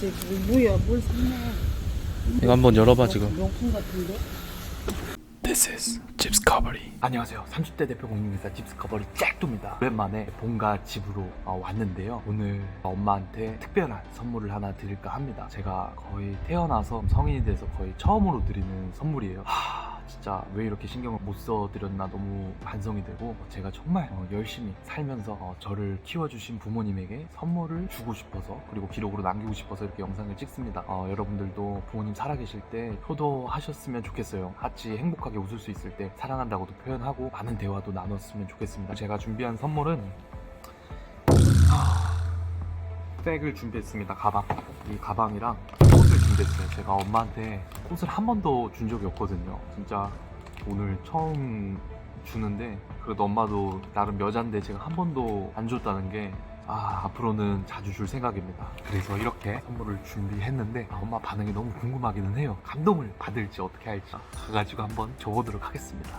가서 그게 뭐야 뭘 샀네 이거 한번 열어봐 지금. 명품 같은데? This is 집스커버리. 안녕하세요. 30대 대표 공인회사 집스커버리 잭도입니다. 오랜만에 본가 집으로 어, 왔는데요. 오늘 엄마한테 특별한 선물을 하나 드릴까 합니다. 제가 거의 태어나서 성인이 돼서 거의 처음으로 드리는 선물이에요. 하, 진짜 왜 이렇게 신경을 못 써드렸나 너무 반성이 되고 제가 정말 어, 열심히 살면서 어, 저를 키워주신 부모님에게 선물을 주고 싶어서 그리고 기록으로 남기고 싶어서 이렇게 영상을 찍습니다. 어, 여러분들도 부모님 살아계실 때 효도하셨으면 좋겠어요. 같이 행복하게 웃을 수 있을 때 사랑한다고도 표현하고 많은 대화도 나눴으면 좋겠습니다. 제가 준비한 선물은 백을 준비했습니다. 가방. 이 가방이랑 준비했어요. 제가 엄마한테 꽃을 한 번도 준 적이 없거든요. 진짜 오늘 처음 주는데 그래도 엄마도 나름 여잔데 제가 한 번도 안 줬다는 게 아, 앞으로는 자주 줄 생각입니다. 그래서 이렇게 선물을 준비했는데 아, 엄마 반응이 너무 궁금하기는 해요. 감동을 받을지 어떻게 할지 가가지고 한번 줘보도록 하겠습니다.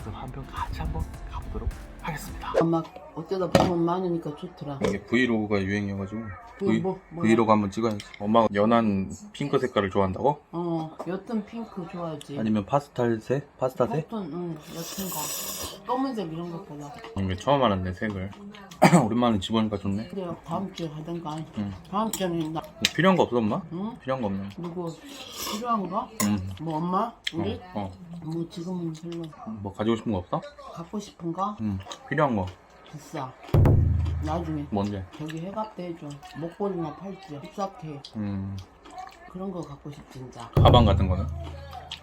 그럼 한번 같이 한번 가보도록 하겠습니다. 막 어쩌다 보면 많으니까 좋더라 이게 브이로그가 유행이어가지고 브이, 뭐, 뭐야? 브이로그 한번 찍어야지 엄마가 연한 핑크 색깔을 좋아한다고? 어 옅은 핑크 좋아하지 아니면 파스텔색? 파스타색? 옅은 응 옅은 거 검은색 이런 것보다 이게 처음 알았네 색을 오랜만에 집어니까 좋네 그래요 다음 주에 가든가 응. 다음 주에는 나뭐 필요한 거 없어 엄마? 응? 필요한 거 없네 누구 필요한 거? 응. 뭐 엄마? 우리? 어, 뭐 지금은 별로 어. 뭐 가지고 싶은 거 없어? 갖고 싶은 거? 응 필요한 거 비싸 나중에 뭔데? 저기 해갑대 해줘 목걸이나 팔찌 힙사케 음 그런 거 갖고 싶지 진짜 가방 같은 거는?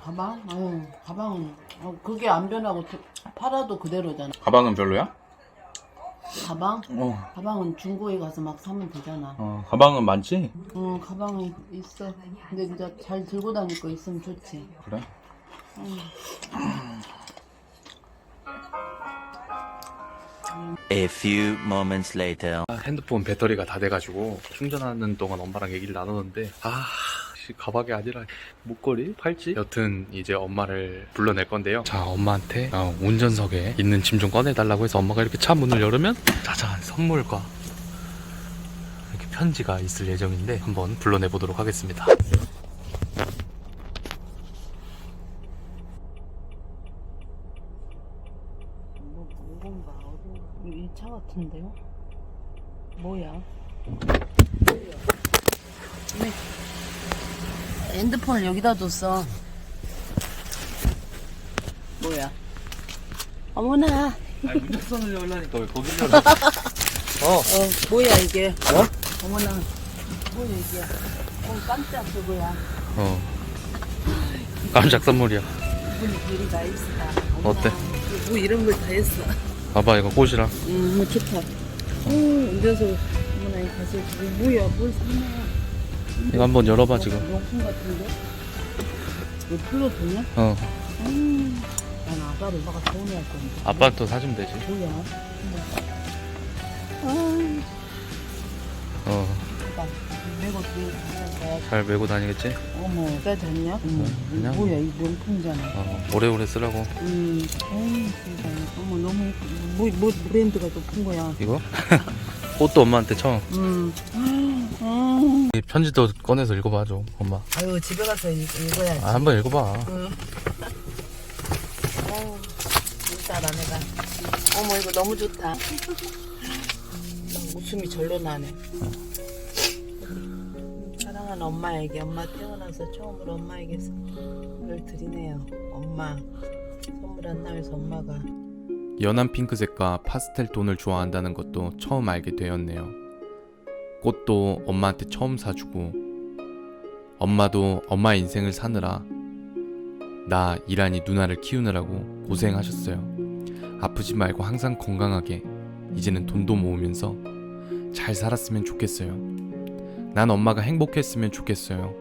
가방? 아유 가방은 어, 그게 안 변하고 도- 팔아도 그대로잖아 가방은 별로야? 가방? 어, 가방은 중고에 가서 막 사면 되잖아 어 가방은 많지? 응 가방이 있어 근데 진짜 잘 들고 다닐 거 있으면 좋지 그래? A few moments later. 핸드폰 배터리가 다 돼가지고 충전하는 동안 엄마랑 얘기를 나누는데 아 씨, 가방이 아니라 목걸이, 팔찌? 여튼 이제 엄마를 불러낼 건데요. 자 엄마한테 어, 운전석에 있는 짐 좀 꺼내달라고 해서 엄마가 이렇게 차 문을 열으면 짜잔 선물과 이렇게 편지가 있을 예정인데 한번 불러내 보도록 하겠습니다 뭐 뭐건가 어디 이 차 같은데요? 뭐야? 왜? 핸드폰을 여기다 뒀어 뭐야? 어머나 운전선을 열라니까 왜 거기를 열어 어어 뭐야 이게 어? 어머나 뭐야 이게 어 깜짝 그거야 어. 깜짝 선물이야 이분이 별이 다 했어 어때? 뭐 이런 걸 다 했어 봐봐 이거 꽃이랑 음, 뭐 좋다. 어, 운전석 어머나 이 가서 그게 뭐야? 뭘 샀네? 이거 한번 열어봐 지금 명품 같은데? 이거 풀로 되냐? 어 음, 난 아빠를 엄마가 서운해할 건데. 아빠한테 또 사주면 되지 뭐야? 아, 어 잘 내가 뒤에 가야 메고 다니겠지? 어머, 왜 됐냐? 어머, 그냥. 이거 뭐야? 이 명품이잖아. 어 오래오래 쓰라고 음, 어이, 세상에. 어머, 너무 뭐, 뭐 브랜드가 높은 거야. 이거? 꽃도 엄마한테 처음 음, 음. 이 편지도 꺼내서 읽어봐 줘 엄마 아유, 집에 가서 읽, 읽어야지. 아 한번 읽어봐 응. 어우, 진짜라 내가. 어머 이거 너무 좋다. 웃음이 절로 나네. 사랑하는 엄마에게 엄마 태어나서 처음으로 엄마에게 선물을 드리네요. 엄마 선물 안 나와서 엄마가 연한 핑크색과 파스텔 톤을 좋아한다는 것도 처음 알게 되었네요. 꽃도 엄마한테 처음 사주고 엄마도 엄마 인생을 사느라 나 이란이 누나를 키우느라고 고생하셨어요. 아프지 말고 항상 건강하게. 이제는 돈도 모으면서 잘 살았으면 좋겠어요 난 엄마가 행복했으면 좋겠어요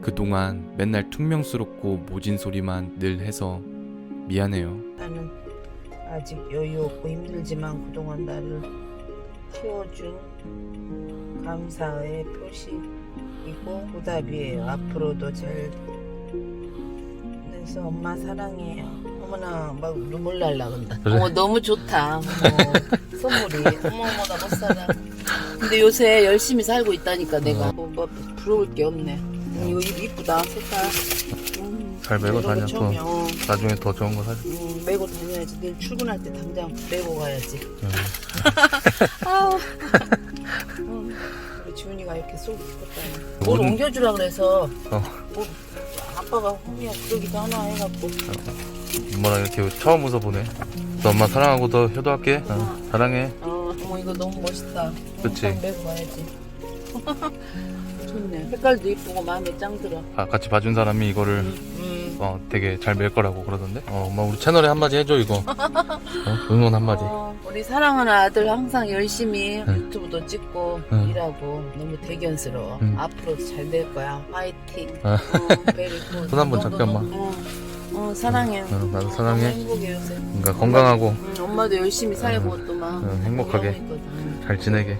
그동안 맨날 퉁명스럽고 모진 소리만 늘 해서 미안해요 나는 아직 여유 없고 힘들지만 그동안 나를 키워준 감사의 표시이고 보답이에요. 앞으로도 잘 그래서 엄마 사랑해요. 어머나 막 눈물 날라 근다. 그래? 어머 너무 좋다. 어머, 선물이 어머 어머 나못 살아. 근데 요새 열심히 살고 있다니까 내가 뭐, 뭐 부러울 게 없네. 음, 이거 입 이쁘다 색깔. 음, 잘 메고 이런 거 다녀, 처음이야. 어. 나중에 더 좋은 거 사줘. 음, 메고 다녀야지. 내일 출근할 때 당장 메고 가야지. 응. 아우. 음, 우리 지훈이가 이렇게 쏙 이뻤다. 뭘 모든- 옮겨주라 그래서 어. 뭐 아빠가 hom이야 그러기도 하나 해갖고 엄마랑 이렇게 처음 웃어보네. 너 엄마 사랑하고 더 효도할게. 어, 사랑해. 어, 어머 이거 너무 멋있다. 그치? 당장 메고 가야지. 좋네. 색깔도 이쁘고 마음에 짱 들어. 아, 같이 봐준 사람이 이거를 음. 어, 되게 잘 멜 거라고 그러던데. 어, 엄마 우리 채널에 한마디 해줘 이거. 어, 응원 한마디. 어, 우리 사랑하는 아들 항상 열심히 응. 유튜브도 찍고 응. 일하고 너무 대견스러워. 응. 앞으로도 잘 될 거야. 파이팅. 어. 어, 베리 굿. 손 한번. 너무- 어, 어, 사랑해. 어, 나도 사랑해. 행복해 요새. 그러니까 건강하고 응, 엄마도 열심히 살고 또 막. 응, 행복하게. 너무 있거든. 잘 지내게.